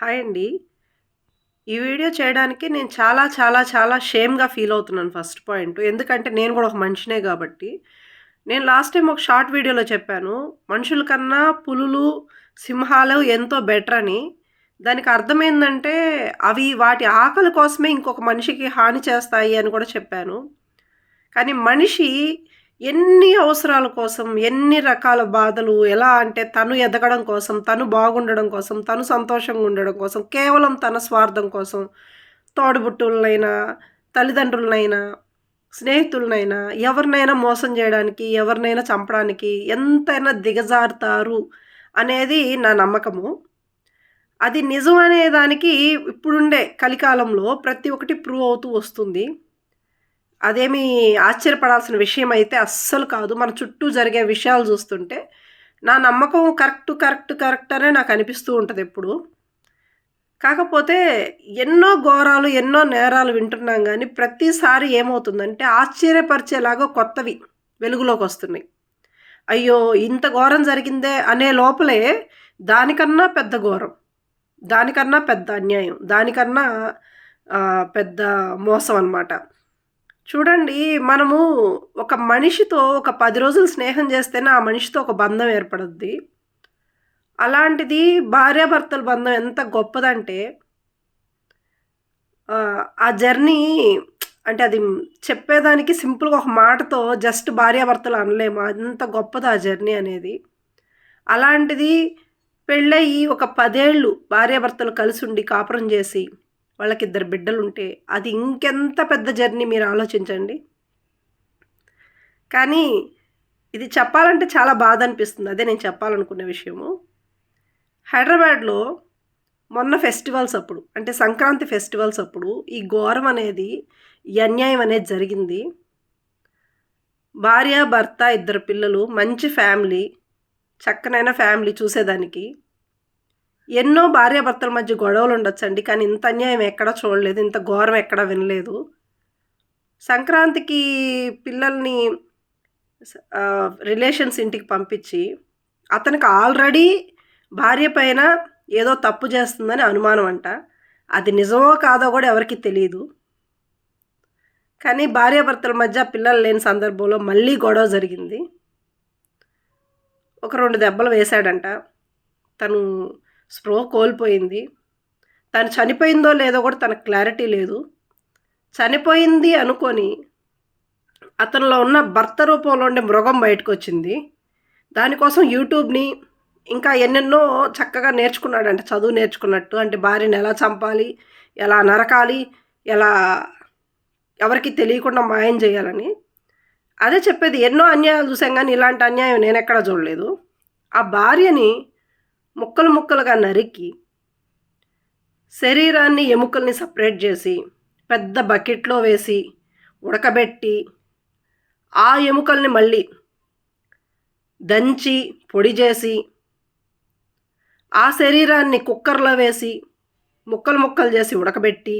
Hi అండి. ఈ video చేయడానికి నేను చాలా, చాలా, చాలా షేమ్‌గా ఫీల్ అవుతున్నాను ఫస్ట్ పాయింట్. ఎందుకంటే నేను కూడా ఒక మనిషినే కాబట్టి నేను లాస్ట్ టైం ఒక షార్ట్ వీడియోలో చెప్పాను. మనుషుల కన్నా పులులు, సింహాలు ఎంతో బెటర్ అని. దానికి అర్థమైందంటే అవి వాటి ఆకలి కోసమే ఇంకొక మనిషికి హాని చేస్తాయి అని కూడా చెప్పాను. కానీ మనిషి ఎన్ని అవసరాల కోసం, ఎన్ని రకాల బాధలు ఎలా అంటే తను ఎదగడం కోసం, తను బాగుండడం కోసం, తను సంతోషంగా ఉండడం కోసం, కేవలం తన స్వార్థం కోసం తోడుబుట్టులనైనా తల్లిదండ్రులనైనా, స్నేహితులనైనా, ఎవరినైనా మోసం చేయడానికి ఎవరినైనా చంపడానికి ఎంతైనా దిగజారుతారు అనేది నా నమ్మకము. అది నిజం అనే దానికి ఇప్పుడుండే కలికాలంలో ప్రతి ఒక్కటి ప్రూవ్ అవుతూ వస్తుంది. అదేమి ఆశ్చర్యపడాల్సిన విషయం అయితే అస్సలు కాదు. మన చుట్టూ జరిగే విషయాలు చూస్తుంటే నా నమ్మకం కరెక్ట్, కరెక్ట్, కరెక్ట్ అనే నాకు అనిపిస్తూ ఉంటుంది ఎప్పుడు కాకపోతే ఎన్నో ఘోరాలు, ఎన్నో నేరాలు వింటున్నాం కానీ ప్రతిసారి ఏమవుతుందంటే ఆశ్చర్యపరిచేలాగా కొత్తవి వెలుగులోకి వస్తున్నాయి అయ్యో! ఇంత ఘోరం జరిగిందే అనే లోపలే దానికన్నా పెద్ద ఘోరం, దానికన్నా పెద్ద అన్యాయం, దానికన్నా పెద్ద మోసం అనమాట. చూడండి మనము ఒక మనిషితో ఒక పది రోజులు స్నేహం చేస్తేనే ఆ మనిషితో ఒక బంధం ఏర్పడుద్ది. అలాంటిది భార్యాభర్తల బంధం ఎంత గొప్పదంటే ఆ జర్నీ అంటే అది చెప్పేదానికి సింపుల్‌గా ఒక మాటతో జస్ట్ భార్యాభర్తలు అనలేము. అంత గొప్పది ఆ జర్నీ అనేది. అలాంటిది పెళ్ళయి ఒక పదేళ్ళు భార్యాభర్తలు కలిసి ఉండి కాపురం చేసి జేసి బిడ్డలు బిడ్డలుంటే అది ఇంకెంత పెద్ద జర్నీ మీరు ఆలోచించండి. కానీ ఇది చెప్పాలంటే చాలా బాధ అనిపిస్తుంది అదే నేను చెప్పాలనుకున్న విషయము. హైదరాబాద్‌లో మొన్న ఫెస్టివల్స్ అప్పుడు అంటే సంక్రాంతి ఫెస్టివల్స్ అప్పుడు ఈ ఘోరం అనేది, ఈ అన్యాయం అనేది జరిగింది. భార్య, భర్త, ఇద్దరు పిల్లలు మంచి ఫ్యామిలీ. చక్కనైన ఫ్యామిలీ చూసేదానికి. ఎన్నో భార్యాభర్తల మధ్య గొడవలు ఉండొచ్చండి కానీ ఇంత అన్యాయం ఎక్కడా చూడలేదు. ఇంత ఘోరం ఎక్కడా వినలేదు. సంక్రాంతికి పిల్లల్ని రిలేషన్స్ ఇంటికి పంపించి అతనికి ఆల్రెడీ భార్య పైన ఏదో తప్పు చేస్తుందని అనుమానం అంట. అది నిజమో కాదో కూడా ఎవరికీ తెలియదు కానీ భార్యాభర్తల మధ్య పిల్లలు లేని సందర్భంలో మళ్ళీ గొడవ జరిగింది. ఒక రెండు దెబ్బలు వేశాడంట. తను స్పృహ కోల్పోయింది. తను చనిపోయిందో లేదో కూడా తనకు క్లారిటీ లేదు. చనిపోయింది అనుకొని అతనిలో ఉన్న భర్త రూపంలో ఉండే మృగం బయటకొచ్చింది. దానికోసం యూట్యూబ్‌ని ఇంకా ఎన్నెన్నో చక్కగా నేర్చుకున్నాడంట. చదువు నేర్చుకున్నట్టు. అంటే భార్యని ఎలా చంపాలి, ఎలా నరకాలి, ఎలా ఎవరికి తెలియకుండా మాయం చేయాలని అదే చెప్పేది ఎన్నో అన్యాయాలు చూసాం కానీ ఇలాంటి అన్యాయం నేను ఎక్కడ చూడలేదు. ఆ భార్యని ముక్కలు ముక్కలుగా నరికి శరీరాన్ని, ఎముకల్ని సపరేట్ చేసి పెద్ద బకెట్‌లో వేసి ఉడకబెట్టి ఆ ఎముకల్ని మళ్ళీ దంచి పొడి చేసి ఆ శరీరాన్ని కుక్కర్‌లో వేసి ముక్కలు ముక్కలు చేసి ఉడకబెట్టి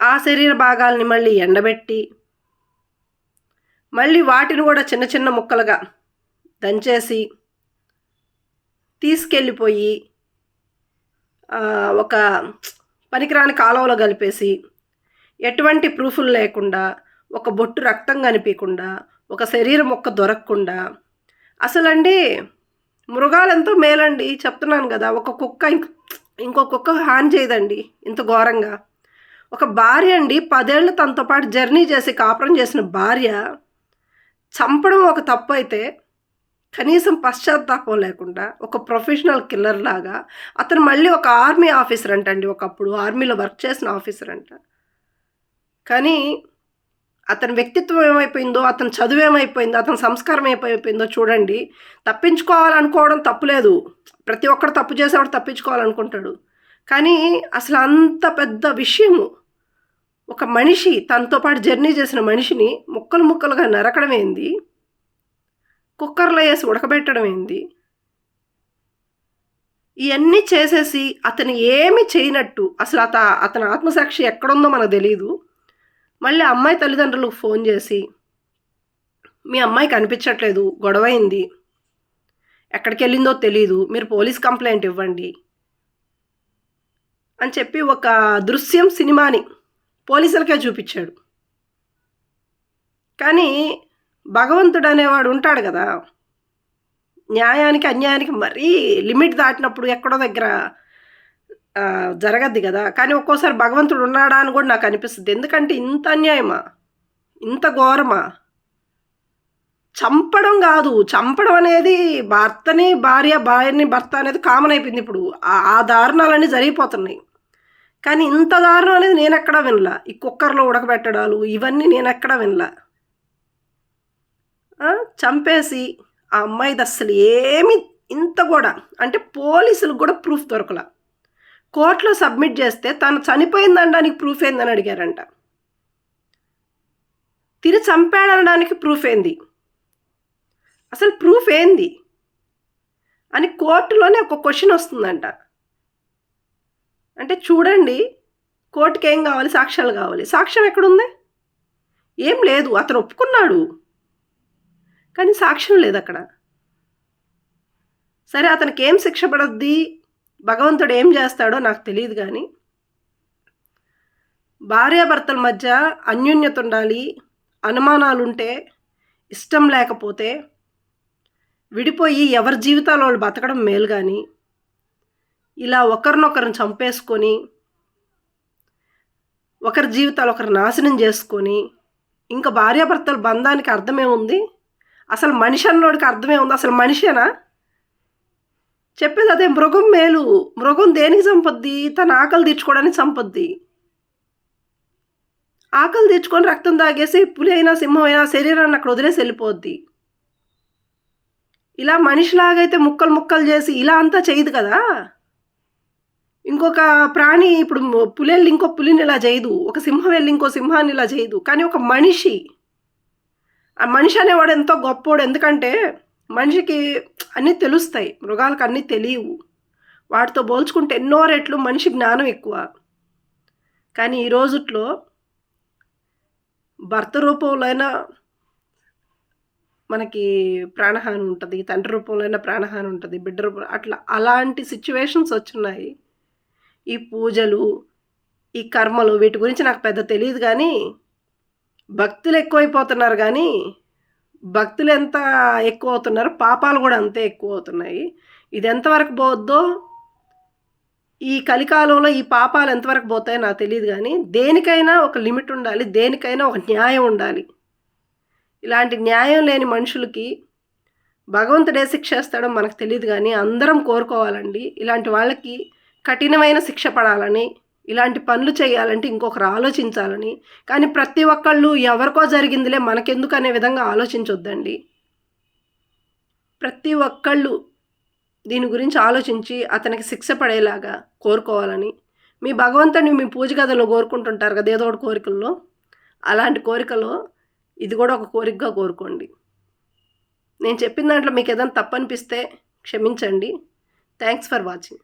ఆ శరీర భాగాల్ని మళ్ళీ ఎండబెట్టి మళ్ళీ వాటిని కూడా చిన్న చిన్న ముక్కలుగా దంచేసి తీసుకెళ్ళిపోయి ఒక పనికిరాని కాలంలో కలిపేసి ఎటువంటి ప్రూఫులు లేకుండా, ఒక బొట్టు రక్తం కనిపించకుండా ఒక శరీరం ముక్క దొరకకుండా అసలండి మృగాలెంతో మేలండి. చెప్తున్నాను కదా ఒక కుక్క ఇంకో కుక్క హాని చేయదండి ఇంత ఘోరంగా. ఒక భార్య అండి పదేళ్ళు తనతో పాటు జర్నీ చేసి కాపురం చేసిన భార్య చంపడం ఒక తప్పు అయితే కనీసం పశ్చాత్తాపం లేకుండా ఒక ప్రొఫెషనల్ కిల్లర్ లాగా అతను మళ్ళీ ఒక ఆర్మీ ఆఫీసర్ అంటండి ఒకప్పుడు. ఆర్మీలో వర్క్ చేసిన ఆఫీసర్ అంట. కానీ అతని వ్యక్తిత్వం ఏమైపోయిందో, అతని చదువు ఏమైపోయిందో, అతని సంస్కారం ఏమైపోయిందో చూడండి. తప్పించుకోవాలనుకోవడం తప్పులేదు. ప్రతి ఒక్కడు తప్పు చేసేవాడు తప్పించుకోవాలనుకుంటాడు. కానీ అసలు అంత పెద్ద విషయము ఒక మనిషి తనతో పాటు జర్నీ చేసిన మనిషిని ముక్కలు ముక్కలుగా నరకడం ఏంది? కుక్కర్‌లో వేసి ఉడకబెట్టడం ఏంది? ఇవన్నీ చేసేసి అతను ఏమి చేయనట్టు అసలు అత అతని ఆత్మసాక్షి ఎక్కడుందో మనకు తెలియదు మళ్ళీ అమ్మాయి తల్లిదండ్రులకు ఫోన్ చేసి మీ అమ్మాయి కనిపించట్లేదు. గొడవయింది. ఎక్కడికెళ్ళిందో తెలియదు మీరు పోలీస్ కంప్లైంట్ ఇవ్వండి. అని చెప్పి ఒక దృశ్యం సినిమాని పోలీసులకే చూపించాడు కానీ భగవంతుడు అనేవాడు ఉంటాడు కదా. న్యాయానికి అన్యాయానికి మరీ లిమిట్ దాటినప్పుడు ఎక్కడో దగ్గర జరగద్ది కదా. కానీ ఒక్కోసారి భగవంతుడు ఉన్నాడా అని కూడా నాకు అనిపిస్తుంది. ఎందుకంటే ఇంత అన్యాయమా? ఇంత ఘోరమా? చంపడం కాదు. చంపడం అనేది భర్తని భార్య భార్యని భర్త అనేది కామన్ అయిపోయింది ఇప్పుడు. ఆ- దారుణాలన్నీ జరిగిపోతున్నాయి. కానీ ఇంత దారుణం అనేది నేను ఎక్కడా వినలా. ఈ కుక్కర్లో ఉడకబెట్టడాలు ఇవన్నీ నేను ఎక్కడా వినలా. చంపేసి ఆ అమ్మాయిది అస్సలు ఏమి ఇంత కూడా అంటే పోలీసులకు కూడా ప్రూఫ్ దొరకల. కోర్టులో సబ్మిట్ చేస్తే తను చనిపోయిందనడానికి ప్రూఫ్ ఏందని అడిగారంట. తిరిగి చంపాడనడానికి ప్రూఫ్ ఏంది? అసలు ప్రూఫ్ ఏంది? అని కోర్టులోనే ఒక క్వశ్చన్ వస్తుందంట. అంటే చూడండి కోర్టుకి ఏం కావాలి సాక్ష్యాలు కావాలి. సాక్ష్యం ఎక్కడుంది? ఏం లేదు అతను ఒప్పుకున్నాడు. కానీ సాక్ష్యం లేదు అక్కడ. సరే అతనికి ఏం శిక్ష పడద్ది? భగవంతుడు ఏం చేస్తాడో నాకు తెలియదు కానీ భార్యాభర్తల మధ్య అన్యోన్యత ఉండాలి అనుమానాలు ఉంటే ఇష్టం లేకపోతే విడిపోయి ఎవరి జీవితాలు వాళ్ళు బతకడం మేలు కానీ ఇలా ఒకరినొకరిని చంపేసుకొని ఒకరి జీవితాలు ఒకరు నాశనం చేసుకొని ఇంకా భార్యాభర్తల బంధానికి అర్థమేముంది? అసలు మనిషి అన్నోడికి అర్థమే ఉంది. అసలు మనిషేనా? చెప్పేది అదే మృగం మేలు. మృగం దేనికి చంపొద్ది? తన ఆకలి తీర్చుకోవడానికి చంపొద్ది. ఆకలి తీర్చుకొని రక్తం తాగేసి పులి అయినా సింహం అయినా శరీరాన్ని అక్కడ వదిలేసి వెళ్ళిపోద్ది. ఇలా మనిషిలాగైతే ముక్కలు ముక్కలు చేసి ఇలా అంతా చేయదు కదా? ఇంకొక ప్రాణి ఇప్పుడు పులి వెళ్ళి ఇంకో పులిని ఇలా చేయదు. ఒక సింహం వెళ్ళి ఇంకో సింహాన్ని ఇలా చేయదు. కానీ ఒక మనిషి ఆ మనిషి అనేవాడు ఎంతో గొప్పోడు. ఎందుకంటే మనిషికి అన్నీ తెలుస్తాయి. మృగాలకు అన్నీ తెలియవు. వాటితో పోల్చుకుంటే ఎన్నో రెట్లు మనిషి జ్ఞానం ఎక్కువ. కానీ ఈ రోజుట్లో భర్త రూపంలో అయినా మనకి ప్రాణహాని ఉంటుంది తండ్రి రూపంలో అయినా ప్రాణహాని ఉంటుంది బిడ్డ రూపం అట్లా అలాంటి సిచ్యువేషన్స్ వచ్చున్నాయి. ఈ పూజలు ఈ కర్మలు వీటి గురించి నాకు పెద్ద తెలియదు కానీ భక్తులు ఎక్కువైపోతున్నారు కానీ భక్తులు ఎంత ఎక్కువ అవుతున్నారు పాపాలు కూడా అంతే ఎక్కువ అవుతున్నాయి ఇది ఎంతవరకు పోద్దో ఈ కలికాలంలో ఈ పాపాలు ఎంతవరకు పోతాయో నాకు తెలియదు కానీ దేనికైనా ఒక లిమిట్ ఉండాలి దేనికైనా ఒక న్యాయం ఉండాలి. ఇలాంటి న్యాయం లేని మనుషులకి భగవంతుడే శిక్ష వేస్తాడో మనకు తెలియదు కానీ అందరం కోరుకోవాలండి. ఇలాంటి వాళ్ళకి కఠినమైన శిక్ష పడాలని ఇలాంటి పనులు చేయాలంటే ఇంకొకరు ఆలోచించాలని. కానీ ప్రతి ఒక్కళ్ళు ఎవరికో జరిగిందిలే మనకెందుకు అనే విధంగా ఆలోచించొద్దండి. ప్రతి ఒక్కళ్ళు దీని గురించి ఆలోచించి అతనికి శిక్ష పడేలాగా కోరుకోవాలని. మీ భగవంతుని మీ పూజ గదిలో కోరుకుంటుంటారు కదా ఏదో ఒకటి కోరికల్లో. అలాంటి కోరికలో ఇది కూడా ఒక కోరికగా కోరుకోండి. నేను చెప్పిన దాంట్లో మీకు ఏదైనా తప్పనిపిస్తే క్షమించండి. Thanks for watching.